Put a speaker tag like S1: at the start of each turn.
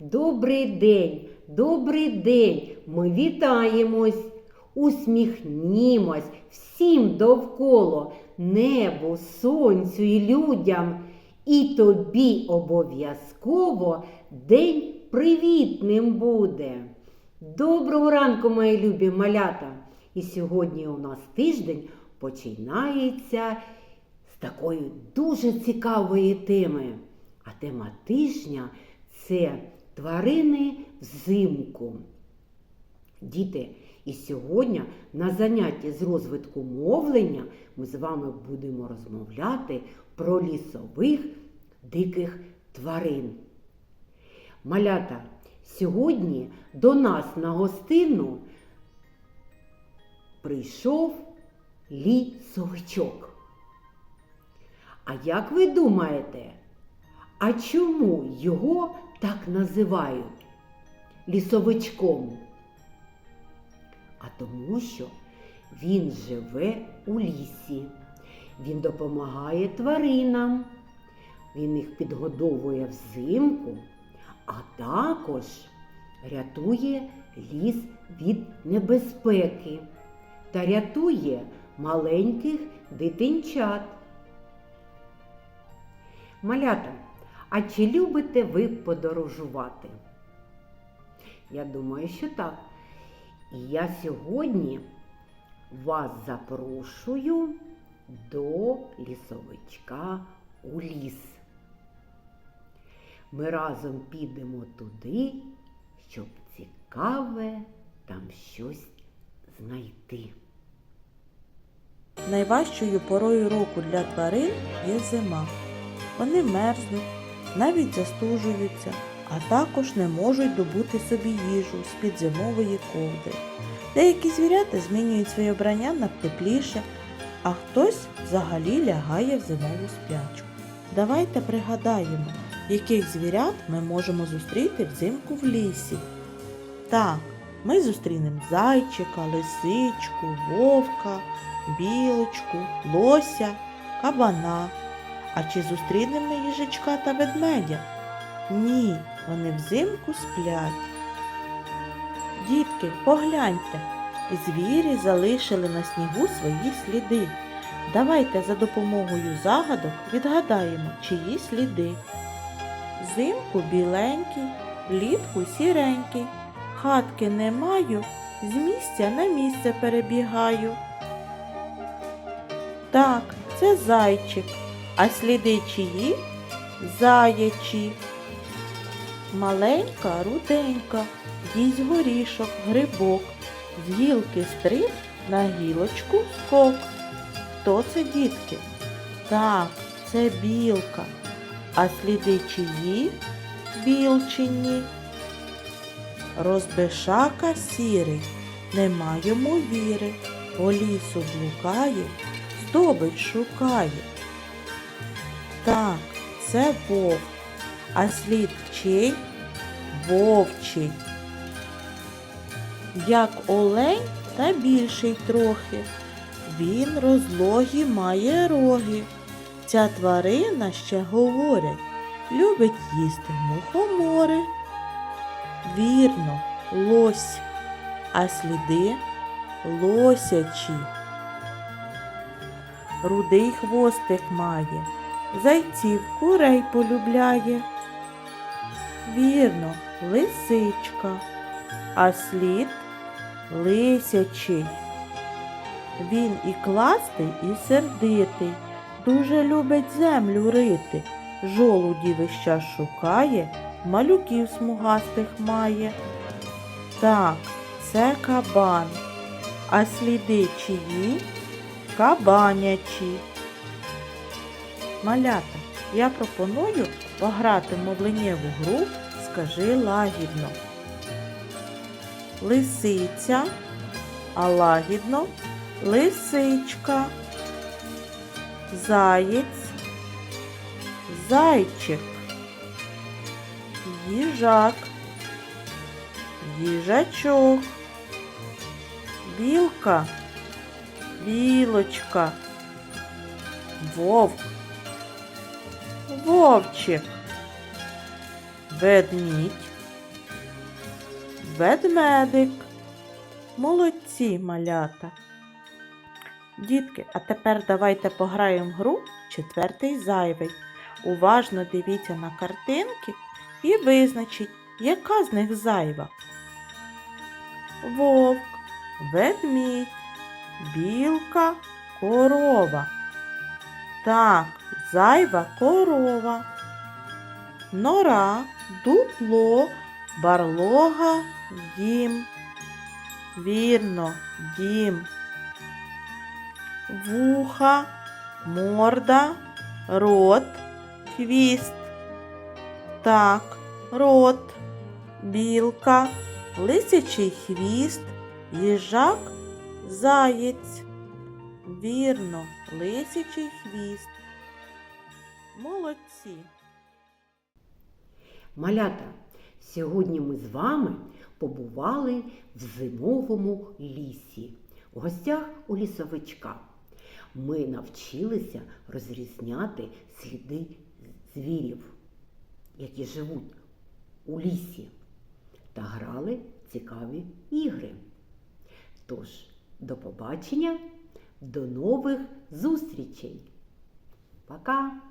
S1: Добрий день, добрий день, ми вітаємось, усміхнімось всім довкола, небу, сонцю і людям. І тобі обов'язково день привітним буде. Доброго ранку, мої любі малята! І сьогодні у нас тиждень починається з такої дуже цікавої теми. А тема тижня це тварини взимку. Діти, і сьогодні на занятті з розвитку мовлення ми з вами будемо розмовляти про лісових диких тварин. Малята, сьогодні до нас на гостину прийшов лісовичок. А як ви думаєте, а чому його так називають лісовичком? А тому, що він живе у лісі, він допомагає тваринам, він їх підгодовує взимку, а також рятує ліс від небезпеки та рятує маленьких дитинчат. Малята, а чи любите ви подорожувати? Я думаю, що так. І я сьогодні вас запрошую до лісовичка у ліс. Ми разом підемо туди, щоб цікаве там щось знайти.
S2: Найважчою порою року для тварин є зима. Вони мерзнуть, навіть застужуються, а також не можуть добути собі їжу з-під зимової ковдри. Деякі звірята змінюють своє обрання на тепліше, а хтось взагалі лягає в зимову сплячку. Давайте пригадаємо, яких звірят ми можемо зустріти взимку в лісі. Так, ми зустрінемо зайчика, лисичку, вовка, білочку, лося, кабана. А чи зустрінемо ми їжачка та ведмедя? Ні, вони взимку сплять. Дітки, погляньте, звірі залишили на снігу свої сліди. Давайте за допомогою загадок відгадаємо, чиї сліди. Зимку біленький, влітку сіренький, хатки не маю, з місця на місце перебігаю. Так, це зайчик, а сліди чиї? Заячі. Маленька, руденька, їсть горішок, грибок, з гілки стриб на гілочку скок. Хто це, дітки? Так, це білка. А сліди чиї? Білчині. Розбишака сірий, нема йому віри, по лісу блукає, здобич шукає. Так, це вовк, а слід чий вовчий. Як олень та більший трохи. Він розлогі має роги. Ця тварина ще говорять, любить їсти мухомори. Вірно, лось, а сліди лосячі. Рудий хвостик має, зайців курей полюбляє. Вірно, лисичка, а слід лисячий. Він і кластий, і сердитий, дуже любить землю рити, жолуді весь шукає, малюків смугастих має. Так, це кабан, а сліди чиї кабанячі. Малята, я пропоную пограти в мовленнєву гру Скажи лагідно. Лисиця, а лагідно лисичка, заєць, зайчик, їжак, їжачок, білка, білочка, вовк, вовчик, ведмідь, ведмедик. Молодці, малята. Дітки, а тепер давайте пограємо в гру четвертий зайвий. Уважно дивіться на картинки і визначіть, яка з них зайва. Вовк, ведмідь, білка, корова. Так, зайва корова. Нора, дупло, барлога, дім. Вірно, дім. Вуха, морда, рот, хвіст. Так, рот, білка, лисячий хвіст, їжак, заєць. Вірно, лисячий хвіст. Молодці.
S1: Малята, сьогодні ми з вами побували в зимовому лісі, в гостях у лісовичка. Ми навчилися розрізняти сліди звірів, які живуть у лісі, та грали цікаві ігри. Тож, до побачення, до нових зустрічей. Пока!